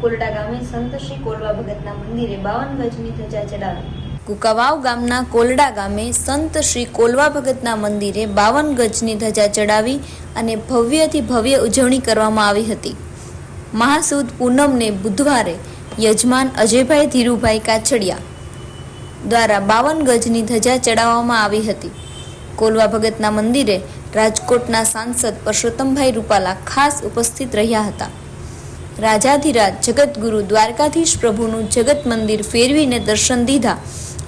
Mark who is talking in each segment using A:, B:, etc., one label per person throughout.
A: કોરડા ગામે સંત શ્રી કોલવા ભગતના મંદિરે બાવન ગજની ધજા ચડાવી. કુકાવાવ ગામના કોલડા ગામે સંત શ્રી કોલવા ભગતના મંદિરે બાવન ગજની ધજા ચડાવી અને ભવ્યથી ભવ્ય ઉજવણી કરવામાં આવી હતી. મહાસુદ પૂનમને બુધવારે યજમાન અજયભાઈ ધીરુભાઈ કાછડિયા દ્વારા બાવન ગજની ધજા ચડાવવામાં આવી હતી. કોલવા ભગતના મંદિરે રાજકોટના સાંસદ પરસોત્તમભાઈ રૂપાલા ખાસ ઉપસ્થિત રહ્યા હતા. રાજાધિરાજ જગતગુરુ દ્વારકાધીશ પ્રભુનું જગત મંદિર ફેરવીને દર્શન દીધા.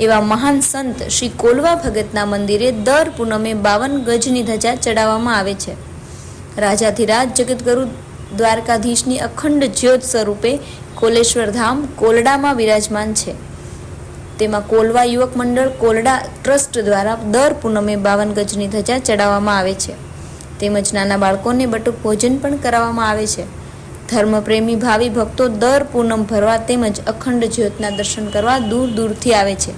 A: એવા મહાન સંત શ્રી કોલવા ભગતના મંદિરે દર પૂનમે બાવન ગજની ધજા ચડાવવામાં આવે છે. રાજાધિરાજ જગતગુરુ દ્વારકાધીશની અખંડ જ્યોત સ્વરૂપે કોલેશ્વર ધામ કોલડામાં વિરાજમાન છે. તેમાં કોલવા યુવક મંડળ કોલડા ટ્રસ્ટ દ્વારા દર પૂનમે બાવન ગજની ધજા ચડાવવામાં આવે છે. તેમજ નાના બાળકોને બટુક ભોજન પણ કરાવવામાં આવે છે. ધર્મપ્રેમી ભાવિ ભક્તો દર પૂનમ ભરવા તેમજ અખંડ જ્યોતના દર્શન કરવા દૂર દૂરથી આવે છે.